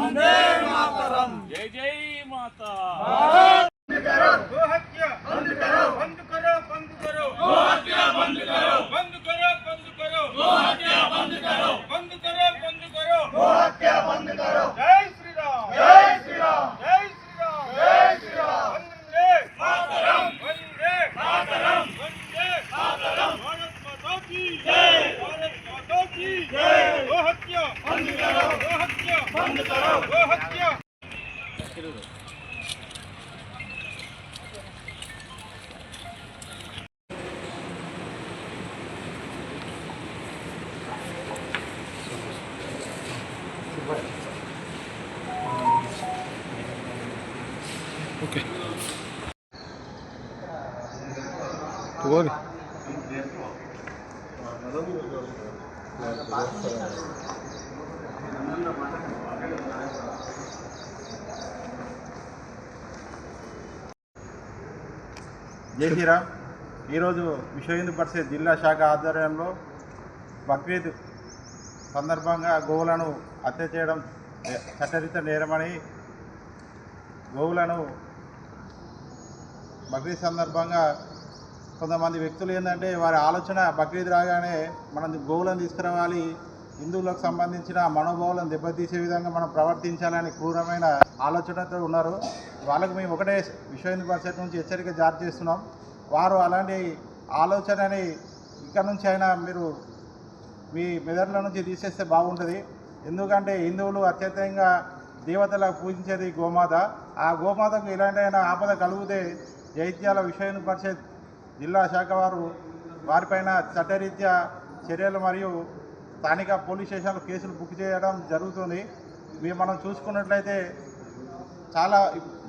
వందే మాతరం. జై జై మాతా. ಓಕೆ ತಗೋರಿ ನನ್ನ జై శ్రీరామ్. ఈరోజు విశ్వ హిందూ పరిషత్ జిల్లా శాఖ ఆధ్వర్యంలో బక్రీద్ సందర్భంగా గోవులను హత్య చేయడం చట్టరిత నేరమని గోవులను బక్రీద్ సందర్భంగా కొంతమంది వ్యక్తులు ఏంటంటే వారి ఆలోచన బక్రీద్ రాగానే మనం గోవులను తీసుకురావాలి హిందువులకు సంబంధించిన మనోభావాలను దెబ్బతీసే విధంగా మనం ప్రవర్తించాలని క్రూరమైన ఆలోచనతో ఉన్నారు. వాళ్ళకు మేము ఒకటే విశ్వ హిందూ పరిషత్ నుంచి హెచ్చరిక జారీ చేస్తున్నాం. వారు అలాంటి ఆలోచనని ఇక్కడ నుంచి అయినా మీరు మీ మెదడుల నుంచి తీసేస్తే బాగుంటుంది. ఎందుకంటే హిందువులు అత్యంతంగా దేవతలకు పూజించేది గోమాత. ఆ గోమాతకు ఎలాంటి ఆపద కలిగితే జైత్యాల విశ్వ పరిషత్ జిల్లా శాఖ వారు వారిపైన చట్టరీత్యా చర్యలు మరియు స్థానిక పోలీస్ స్టేషన్లో కేసులు బుక్ చేయడం జరుగుతుంది. మీరు మనం చూసుకున్నట్లయితే చాలా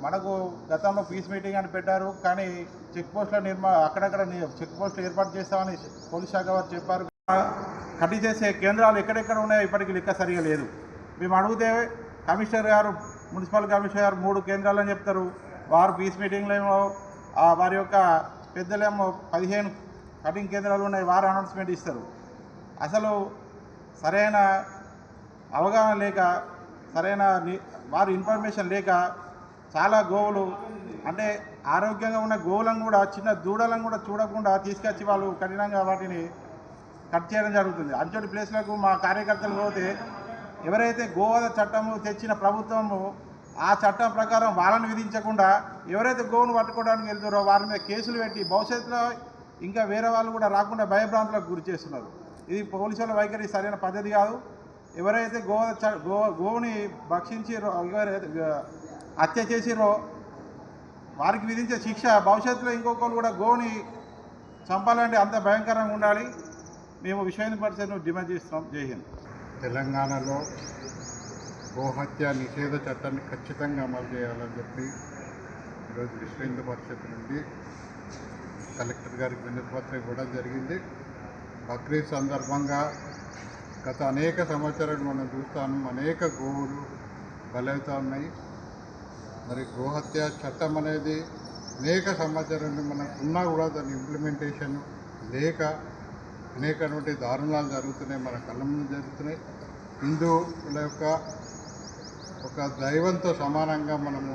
మనకు గతంలో పీస్ మీటింగ్ అని పెట్టారు. కానీ చెక్ పోస్టుల నిర్మా అక్కడక్కడ చెక్ పోస్టులు ఏర్పాటు చేస్తామని పోలీస్ శాఖ వారు చెప్పారు. కట్టి చేసే కేంద్రాలు ఎక్కడెక్కడ ఉన్నాయో ఇప్పటికీ లెక్క సరిగా లేదు. మేము అడిగితే కమిషనర్ గారు మున్సిపల్ కమిషనర్ గారు మూడు కేంద్రాలు అని చెప్తారు. వారు పీస్ మీటింగ్లో ఏమో వారి యొక్క పెద్దలేమో పదిహేను కటింగ్ కేంద్రాలు ఉన్నాయి. వారు అనౌన్స్మెంట్ ఇస్తారు. అసలు సరైన అవగాహన లేక సరైన వారి ఇన్ఫర్మేషన్ లేక చాలా గోవులు అంటే ఆరోగ్యంగా ఉన్న గోవులను కూడా చిన్న దూడలను కూడా చూడకుండా తీసుకొచ్చి వాళ్ళు కఠినంగా వాటిని కట్ చేయడం జరుగుతుంది. అంచోటి ప్లేస్లకు మా కార్యకర్తలు పోతే ఎవరైతే గోవధ చట్టము తెచ్చిన ప్రభుత్వము ఆ చట్టం ప్రకారం వాళ్ళని విధించకుండా ఎవరైతే గోవును పట్టుకోవడానికి వెళ్తారో వారి మీద కేసులు పెట్టి భవిష్యత్తులో ఇంకా వేరే వాళ్ళు కూడా రాకుండా భయభ్రాంతులకు గురి చేస్తున్నారు. ఇది పోలీసుల వైఖరి సరైన పద్ధతి కాదు. ఎవరైతే గో చ- గో గోవుని భక్షించిరో ఎవరైతే హత్య చేసిరో వారికి విధించే శిక్ష భవిష్యత్తులో ఇంకొకరు కూడా గోవుని చంపాలంటే అంత భయంకరంగా ఉండాలి. మేము విశ్వేంద్ర పరిషత్ను డిమాండ్ చేస్తున్నాం. జై హింద్. తెలంగాణలో గోహత్య నిషేధ చట్టాన్ని ఖచ్చితంగా అమలు చేయాలని చెప్పి ఈరోజు విశ్వేంద్ర పరిషత్ నుండి కలెక్టర్ గారికి వినతిపత్రం ఇవ్వడం జరిగింది. బక్రీద్ సందర్భంగా గత అనేక సంవత్సరాలు మనం చూస్తాము అనేక గోవులు బలవుతూ ఉన్నాయి. మరి గోహత్య చట్టం అనేది అనేక సంవత్సరాలు మనకు ఉన్నా కూడా దాని ఇంప్లిమెంటేషన్ లేక అనేకటువంటి దారుణాలు జరుగుతున్నాయి మన కళ్ళ ముందు జరుగుతున్నాయి. హిందువుల యొక్క ఒక దైవంతో సమానంగా మనము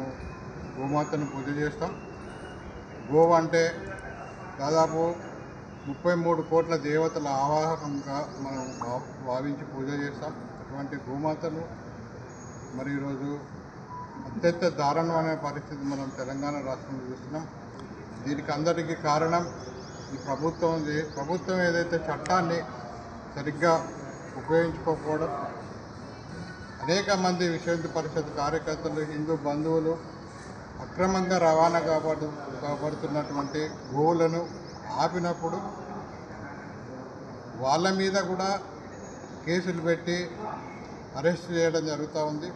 గోమాతను పూజ చేస్తాం. గోవు అంటే దాదాపు ముప్పై మూడు కోట్ల దేవతల ఆవాహకంగా మనం భావించి పూజ చేస్తాం. అటువంటి గోమాతను మరి ఈరోజు అత్యంత దారుణమైన పరిస్థితి మనం తెలంగాణ రాష్ట్రంలో చూస్తున్నాం. దీనికి అందరికీ కారణం ఈ ప్రభుత్వం ప్రభుత్వం ఏదైతే చట్టాన్ని సరిగ్గా ఉపయోగించుకోకపోవడం అనేక మంది విశ్వవిద్య పరిషత్ కార్యకర్తలు హిందూ బంధువులు అక్రమంగా రవాణా కాబడు కాబడుతున్నటువంటి గోవులను ఆపినప్పుడు వాళ్ళ మీద కూడా కేసులు పెట్టి అరెస్ట్ చేయడం జరుగుతూ ఉంది.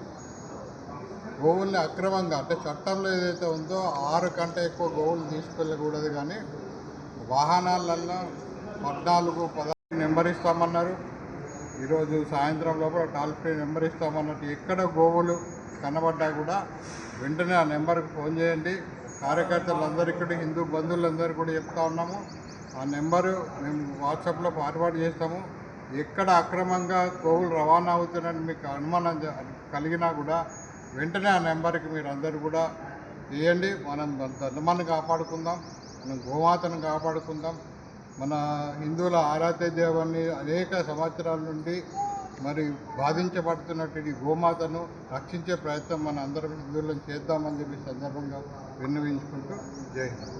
గోవుల్ని అక్రమంగా అంటే చట్టంలో ఏదైతే ఉందో ఆరు కంటే ఎక్కువ గోవులు తీసుకెళ్ళకూడదు కానీ వాహనాలల్లో పద్నాలుగు పదహారు నెంబర్ ఇస్తామన్నారు. ఈరోజు సాయంత్రం లోపల టాల్ ఫ్రీ నెంబర్ ఇస్తామన్నట్టు ఎక్కడ గోవులు కనబడ్డా కూడా వెంటనే ఆ నెంబర్కి ఫోన్ చేయండి. కార్యకర్తలందరికీ కూడా హిందూ బంధువులందరూ కూడా చెప్తా ఉన్నాము. ఆ నెంబరు మేము వాట్సాప్లో ఫార్వర్డ్ చేస్తాము. ఎక్కడ అక్రమంగా గోవులు రవాణా అవుతున్నాయని మీకు అనుమానం కలిగినా కూడా వెంటనే ఆ నెంబర్కి మీరు అందరూ కూడా చేయండి. మనం ధర్మాన్ని కాపాడుకుందాం. మనం గోమాతను కాపాడుకుందాం. మన హిందువుల ఆరాధ్య దేవాన్ని అనేక సంవత్సరాల నుండి మరి బాధించబడుతున్నటువంటి గోమాతను రక్షించే ప్రయత్నం మన అందరం హిందువులను చేద్దామని చెప్పి సందర్భంగా విన్నవించుకుంటూ జై హింద్.